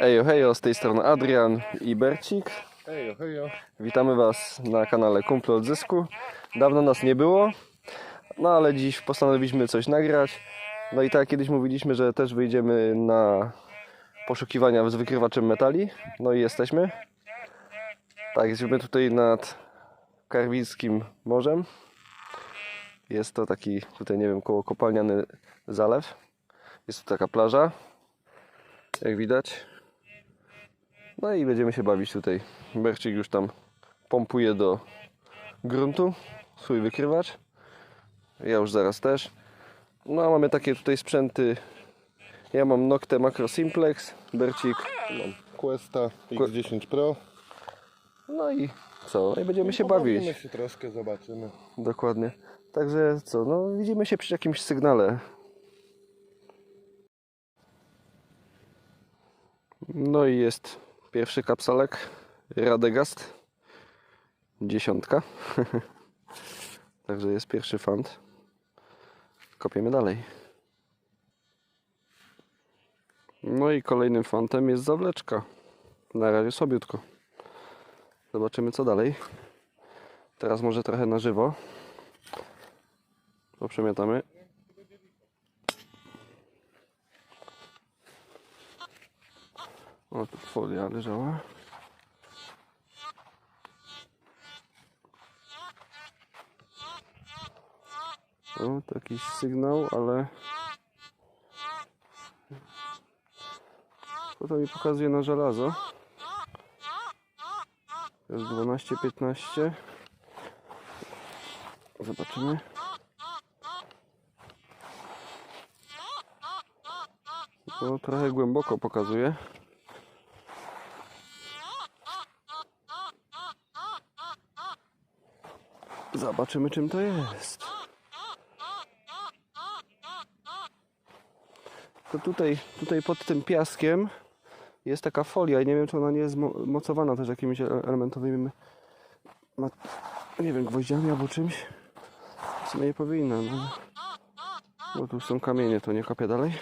Hejo, hejo, z tej strony Adrian i Bercik. Hejo, hejo. Witamy Was na kanale Kumple od Zysku. Dawno nas nie było, no ale dziś postanowiliśmy coś nagrać. No i tak kiedyś mówiliśmy, że też wyjdziemy na poszukiwania z wykrywaczem metali. No i jesteśmy. Tak, jesteśmy tutaj nad Karwińskim Morzem. Jest to taki tutaj, nie wiem, koło kopalniany zalew. Jest tu taka plaża, jak widać. No i będziemy się bawić tutaj. Bercik już tam pompuje do gruntu swój wykrywacz. Ja już zaraz też. No a mamy takie tutaj sprzęty. Ja mam Nocte Macro Simplex, Bercik. Mam Questa X10 Pro. No i co? No i będziemy się bawić. Się troszkę, zobaczymy. Dokładnie. Także co? No widzimy się przy jakimś sygnale. No i jest pierwszy kapsalek Radegast. Dziesiątka. Także jest pierwszy fant. Kopiemy dalej. No i kolejnym fantem jest zawleczka. Na razie sobiutko. Zobaczymy co dalej. Teraz może trochę na żywo. To O, tu folia leżała. O, to jakiś sygnał, ale... To to mi pokazuje na żelazo. Jest 12-15. Zobaczymy. To trochę głęboko pokazuje. Zobaczymy czym to jest. To tutaj, tutaj pod tym piaskiem jest taka folia i nie wiem czy ona nie jest mo- mocowana też jakimiś ele- elementowymi nie wiem, gwoździami albo czymś. W sumie nie powinna, no. Bo tu są kamienie, to nie kopię dalej.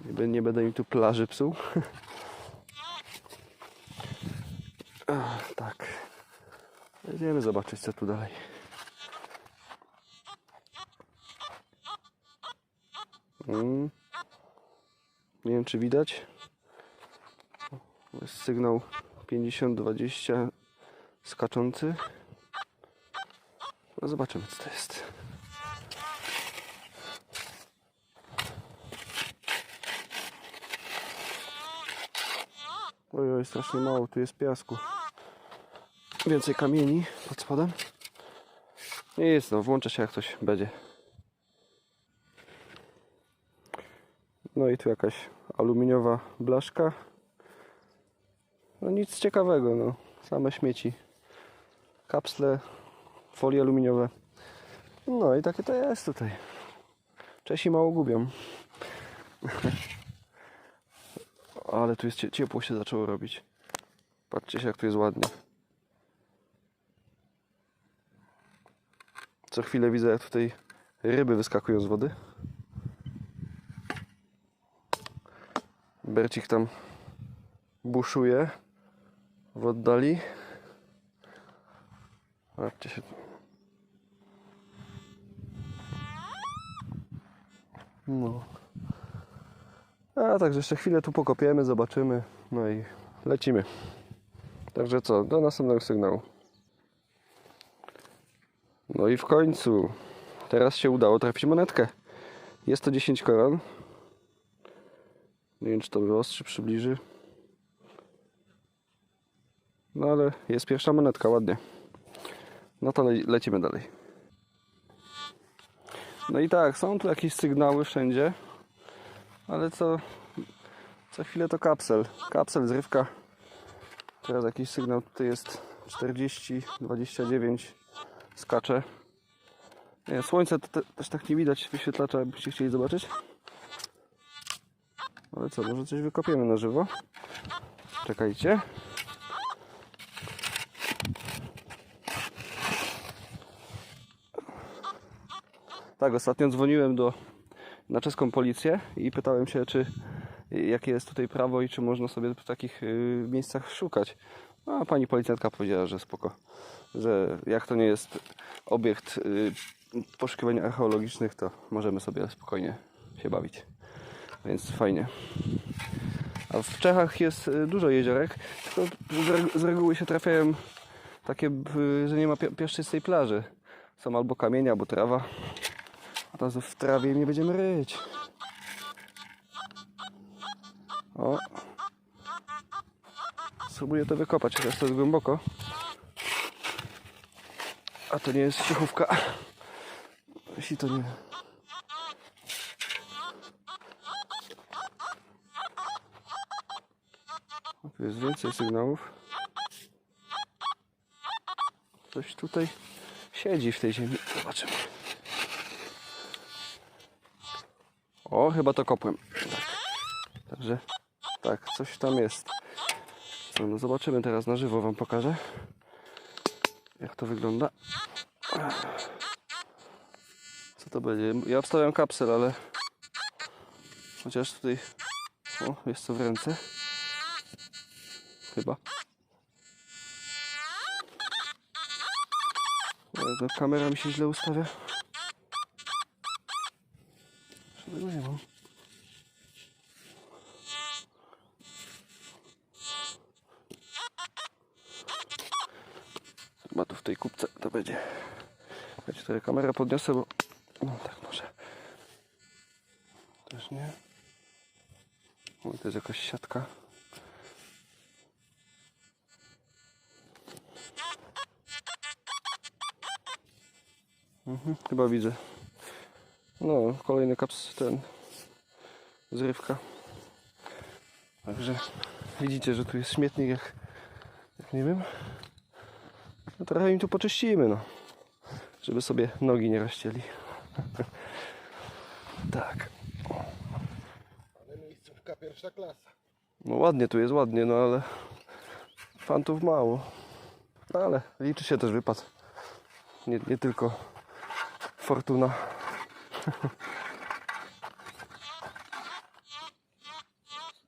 Nie, nie będę im tu plaży psuł. Ach, tak. Będziemy zobaczyć co tu dalej. Mm. Nie wiem czy widać. Jest sygnał 50-20 skaczący. No zobaczymy co to jest. Oj, oj, strasznie mało, tu jest piasku. Więcej kamieni pod spodem. Nie jest, no, włącza się jak coś będzie. No i tu jakaś aluminiowa blaszka. No nic ciekawego, no. Same śmieci. Kapsle, folie aluminiowe. No i takie to jest tutaj. Czesi mało gubią. Ale tu jest cie- ciepło się zaczęło robić. Patrzcie się jak tu jest ładnie. Co chwilę widzę jak tutaj ryby wyskakują z wody. Bercik tam buszuje w oddali. Patrzcie się. No. A także jeszcze chwilę tu pokopiemy, zobaczymy. No i lecimy. Także co, do następnego sygnału. No i w końcu. Teraz się udało trafić monetkę. Jest to 10 koron. Nie wiem, czy to wyostrzy, przybliży. No ale jest pierwsza monetka, ładnie. No to le lecimy dalej. No i tak, są tu jakieś sygnały wszędzie. Ale co, co chwilę to kapsel. Kapsel, zrywka. Teraz jakiś sygnał tutaj jest 40, 29. Skacze. Nie, słońce te, też tak nie widać wyświetlacza, jakbyście chcieli zobaczyć. Ale co, może coś wykopiemy na żywo? Czekajcie. Tak, ostatnio dzwoniłem do na czeską policję i pytałem się, czy jakie jest tutaj prawo i czy można sobie w takich y, miejscach szukać. A pani policjantka powiedziała, że spoko, że jak to nie jest obiekt y, poszukiwań archeologicznych, to możemy sobie spokojnie się bawić. Więc fajnie. A w Czechach jest y, dużo jeziorek, tylko z reg- z reguły się trafiają takie, y, że nie ma piaszczystej plaży. Są albo kamienie, albo trawa. A teraz w trawie nie będziemy ryć. O. Spróbuję to wykopać, chociaż to jest głęboko. A to nie jest siechówka. Jeśli to nie... Tu jest więcej sygnałów. Coś tutaj siedzi w tej ziemi. Zobaczymy. O, chyba to kopłem. Tak. Także tak, coś tam jest. Co, no zobaczymy teraz na żywo, wam pokażę. Jak to wygląda. Co to będzie? Ja wstawiam kapsel, ale chociaż tutaj o, jest co w ręce. Chyba. Ta kamera mi się źle ustawia. Żadnego nie mam. Chyba tu w tej kubce to będzie. Ci tutaj kamerę podniosę, bo... No tak może. Też nie. O, to jest jakaś siatka. Mhm, chyba widzę. No, kolejny kaps, ten zrywka. Także widzicie, że tu jest śmietnik jak, jak nie wiem. No trochę im tu poczyścimy, no. Żeby sobie nogi nie rozcięli. tak. Ale miejscówka pierwsza klasa. No ładnie tu jest, ładnie, no ale fantów mało. No ale liczy się też wypad. Nie, nie tylko fortuna.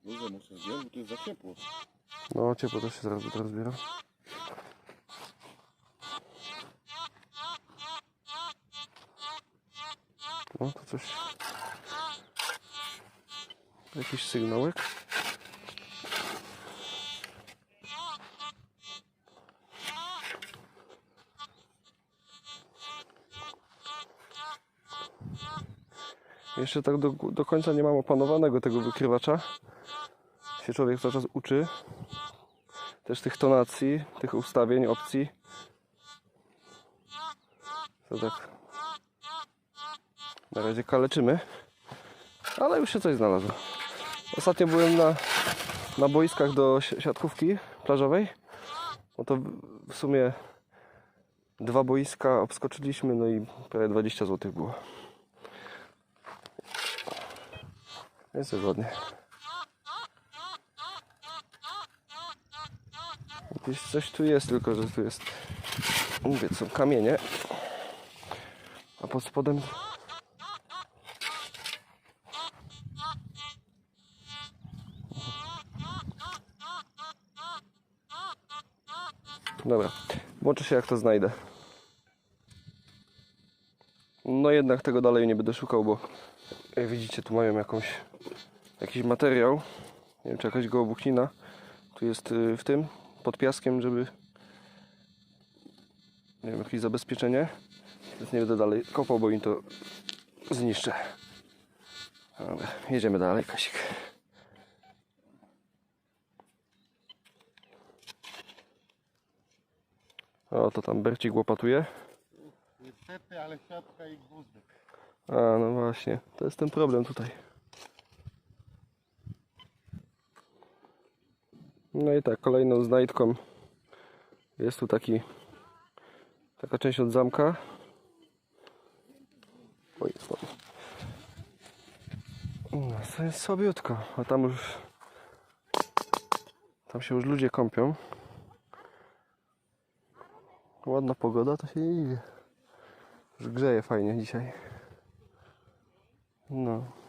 Dużo muszę zdjąć, bo tu jest za ciepło. No ciepło też się zaraz teraz zbiera. No to coś. Jakiś sygnałek. Jeszcze tak do, do końca nie mam opanowanego tego wykrywacza. Się człowiek cały czas uczy też tych tonacji, tych ustawień, opcji. To tak na razie kaleczymy, ale już się coś znalazło. Ostatnio byłem na, na boiskach do si- siatkówki plażowej. No to w- sumie dwa boiska obskoczyliśmy, no i prawie 20 zł było. Jest ładnie. Coś tu jest, tylko że tu jest. Mówię, są kamienie. A pod spodem. Dobra, włączę się jak to znajdę. No jednak tego dalej nie będę szukał, bo jak widzicie tu mają jakąś, jakiś materiał. Nie wiem czy jakaś gołobuchnina. Tu jest y, w tym, pod piaskiem, żeby nie wiem, jakieś zabezpieczenie. Więc nie będę dalej kopał, bo im to zniszczę. Dobra, jedziemy dalej, Kasik. O, to tam Bercik łopatuje. Niestety, ale siatka i gwozdek. A, no właśnie, to jest ten problem tutaj. No i tak, kolejną znajdką jest tu taki taka część od zamka. Oj, słabo. No, to jest słabiutko, a tam już tam się już ludzie kąpią. Ładna pogoda, to się nie dziwię. Już grzeje fajnie dzisiaj. No.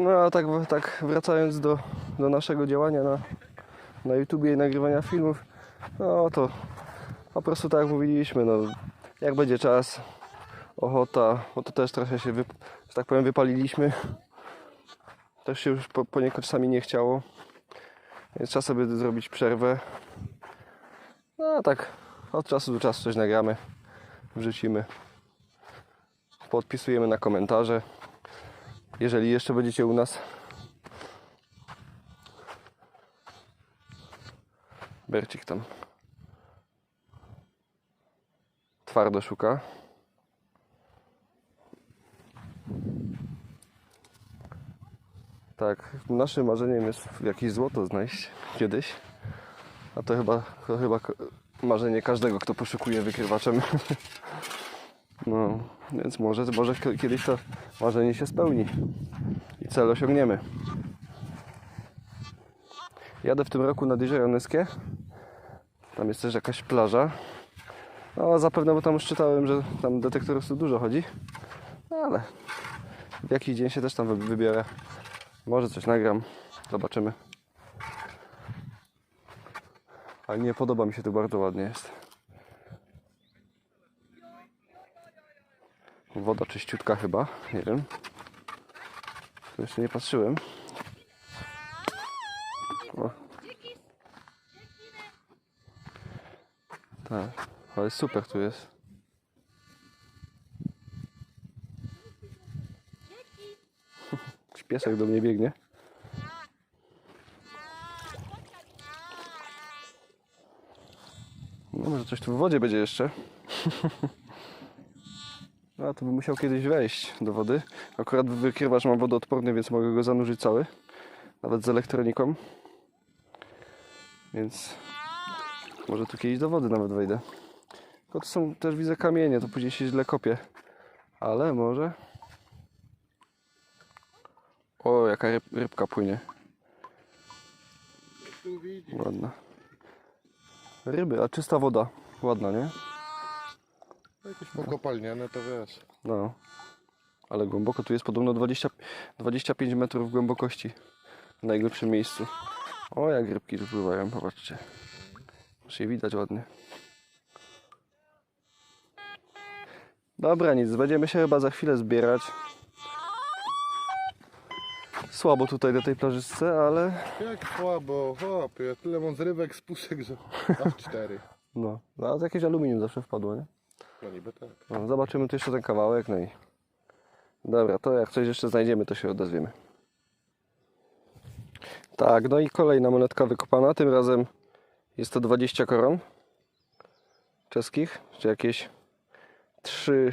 No a tak, tak wracając do, do naszego działania na, na i nagrywania filmów, no to po prostu tak jak mówiliśmy, no jak będzie czas, ochota, bo to też trochę się, że tak powiem, wypaliliśmy. Też się już po, poniekąd czasami nie chciało, więc czas sobie zrobić przerwę. No a tak od czasu do czasu coś nagramy, wrzucimy, podpisujemy na komentarze jeżeli jeszcze będziecie u nas. Bercik tam twardo szuka. Tak, naszym marzeniem jest jakieś złoto znaleźć kiedyś. A to chyba, to chyba marzenie każdego, kto poszukuje wykrywaczem. No, więc może, może kiedyś to marzenie się spełni i cel osiągniemy. Jadę w tym roku nad Jezioro. Tam jest też jakaś plaża. No, zapewne, bo tam już czytałem, że tam detektorów tu dużo chodzi. No, ale w jakiś dzień się też tam wy- wybiorę. Może coś nagram. Zobaczymy. Ale nie podoba mi się tu bardzo ładnie jest. Woda czyściutka chyba, nie wiem. Tu jeszcze nie patrzyłem. O. Tak, ale super tu jest. Jakiś Piesek do mnie biegnie. No może coś tu w wodzie będzie jeszcze. To bym musiał kiedyś wejść do wody. Akurat wykrywacz mam wodoodporny, więc mogę go zanurzyć cały. Nawet z elektroniką. Więc może tu kiedyś do wody nawet wejdę. Tylko to są też widzę kamienie, to później się źle kopie. Ale może. O, jaka ryb, rybka płynie. Ładna. Ryby, a czysta woda. Ładna, nie? Jakieś pokopalniane to wiesz. No. Ale głęboko tu jest podobno 20, 25 metrów głębokości. W najgłębszym miejscu. O, jak rybki tu pływają, popatrzcie. Już je widać ładnie. Dobra, nic, będziemy się chyba za chwilę zbierać. Słabo tutaj do tej plażyczce, ale Jak słabo, chłopie, tyle mam zrywek z puszek, że aż cztery. no, no ale jakieś aluminium zawsze wpadło, nie? No niby tak. No, zobaczymy tu jeszcze ten kawałek, no i... Dobra, to jak coś jeszcze znajdziemy, to się odezwiemy. Tak, no i kolejna monetka wykopana, tym razem jest to 20 koron czeskich, czy jakieś 3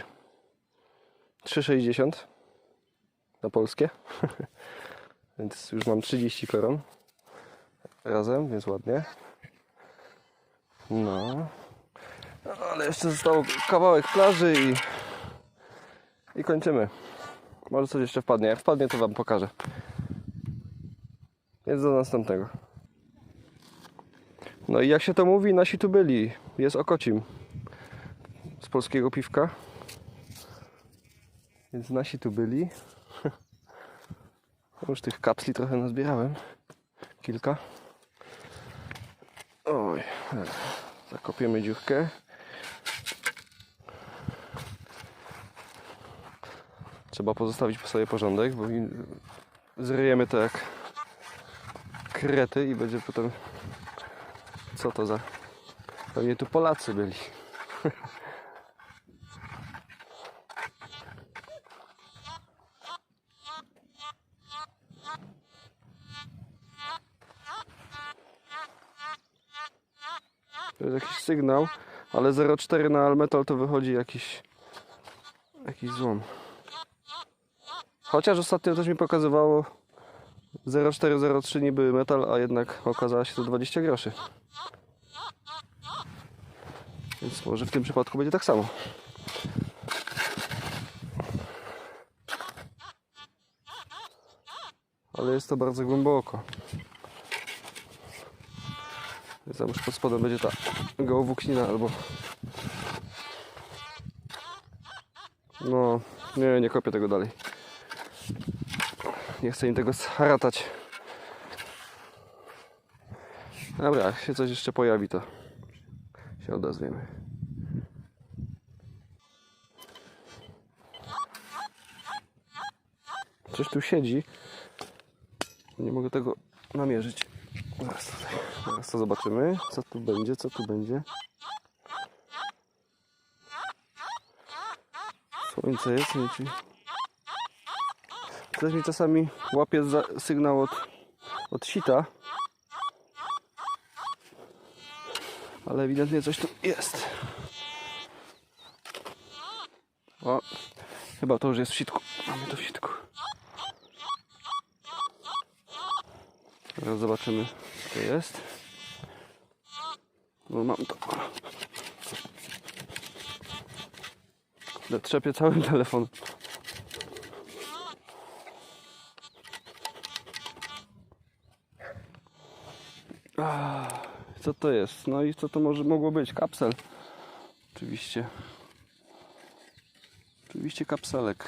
3,60 na polskie. Więc już mam 30 koron. razem, więc ładnie. No. Ale jeszcze został kawałek plaży i, i kończymy. Może coś jeszcze wpadnie. Jak wpadnie, to Wam pokażę. Więc do następnego. No i jak się to mówi, nasi tu byli. Jest okocim. Z polskiego piwka. Więc nasi tu byli. Już tych kapsli trochę nazbierałem. Kilka. Oj. Zakopiemy dziurkę. Trzeba pozostawić po sobie porządek, bo zryjemy to jak krety i będzie potem... Co to za... Pewnie tu Polacy byli. To jest jakiś sygnał, ale 0,4 na Almetal to wychodzi jakiś jakiś złom. Chociaż ostatnio też mi pokazywało 0,403 niby metal, a jednak okazała się to 20 groszy. Więc może w tym przypadku będzie tak samo. Ale jest to bardzo głęboko. Więc tam już pod spodem będzie ta gołowłóknina albo... No, nie, nie kopię tego dalej. Nie chcę im tego zharatać. Dobra, jak się coś jeszcze pojawi, to się odezwiemy. Coś tu siedzi. Nie mogę tego namierzyć. Zaraz, tutaj. Zaraz to zobaczymy. Co tu będzie, co tu będzie. Słońce jest, nie ci. Ktoś mi czasami łapie sygnał od, od sita. Ale ewidentnie coś tu jest. O, chyba to już jest w sitku. Mamy to w sitku. Teraz zobaczymy, co to jest. No mam to. Trzepię całym telefonem. Co to jest? No i co to może mogło być? Kapsel. Oczywiście. Oczywiście kapselek.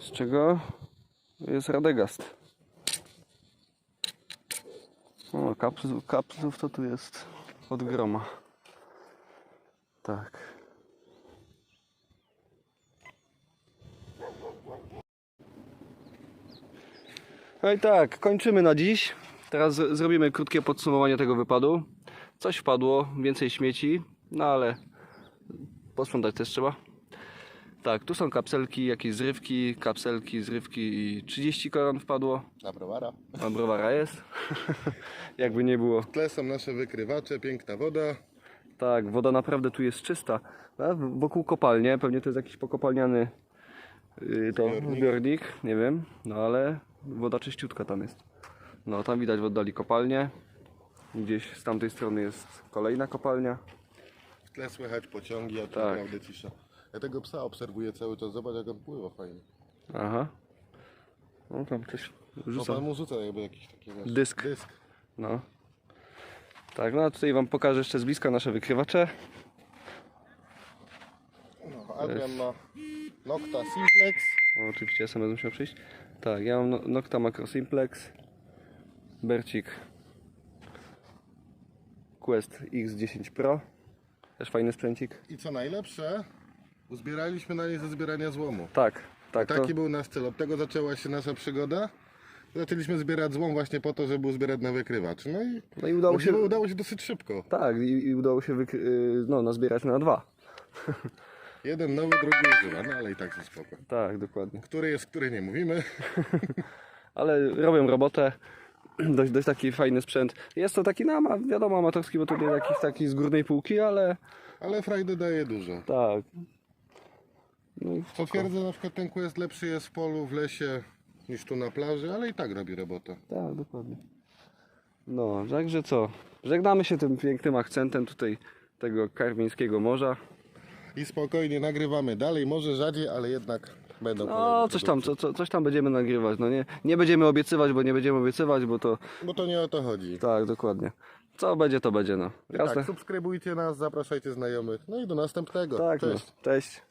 Z czego jest Radegast. O, kapsel, kapslów to tu jest od groma. Tak. No i tak, kończymy na dziś. Teraz zrobimy krótkie podsumowanie tego wypadu. Coś wpadło, więcej śmieci, no ale posprzątać też trzeba. Tak, tu są kapselki, jakieś zrywki, kapselki, zrywki i 30 koron wpadło. Na browara. A browara jest. Jakby nie było. W tle są nasze wykrywacze, piękna woda. Tak, woda naprawdę tu jest czysta. Wokół kopalnie, pewnie to jest jakiś pokopalniany yy, to Zbiornik. zbiornik, nie wiem, no ale woda czyściutka tam jest. No tam widać w oddali kopalnię. Gdzieś z tamtej strony jest kolejna kopalnia. W tle słychać pociągi, a tu Tak. naprawdę cisza. Ja tego psa obserwuję cały czas, zobacz jak on pływa fajnie. Aha. No tam coś No rzuca. pan mu rzuca jakby jakiś taki wiesz, Dysk. dysk. No. Tak, no a tutaj wam pokażę jeszcze z bliska nasze wykrywacze. No, Adrian ma Nocta Simplex. O, oczywiście SMS musiał przyjść. Tak, ja mam no- Nocta Macro Simplex. Bercik Quest X10 Pro. Też fajny sprzęcik. I co najlepsze, uzbieraliśmy na niej ze zbierania złomu. Tak, tak. To, Taki był nasz cel. Od tego zaczęła się nasza przygoda. Zaczęliśmy zbierać złom właśnie po to, żeby uzbierać na wykrywacz. No i no i udało się. udało, się dosyć szybko. Tak, i, i udało się wykry... y, no, nazbierać na dwa. Jeden nowy, drugi używany, ale i tak jest spoko. Tak, dokładnie. Który jest, który nie mówimy. Ale robią robotę. Dość, dość taki fajny sprzęt. Jest to taki, no, ma- wiadomo, amatorski, bo to nie jakiś taki z górnej półki, ale Ale frajdy daje dużo. tak. No i Co twierdzę, na przykład ten quest lepszy jest w polu, w lesie niż tu na plaży, ale i tak robi robotę. Tak, dokładnie. No, także co? Żegnamy się tym pięknym akcentem tutaj tego karmińskiego morza. I spokojnie nagrywamy dalej, może rzadziej, ale jednak będą No, kolejne coś tam, co, co, coś tam będziemy nagrywać. No nie, nie będziemy obiecywać, bo nie będziemy obiecywać, bo to Bo to nie o to chodzi. tak, dokładnie. Co będzie, to będzie, no. Jasne? Tak, subskrybujcie nas, zapraszajcie znajomych. No i do następnego. Tak, no. Cześć. Cześć.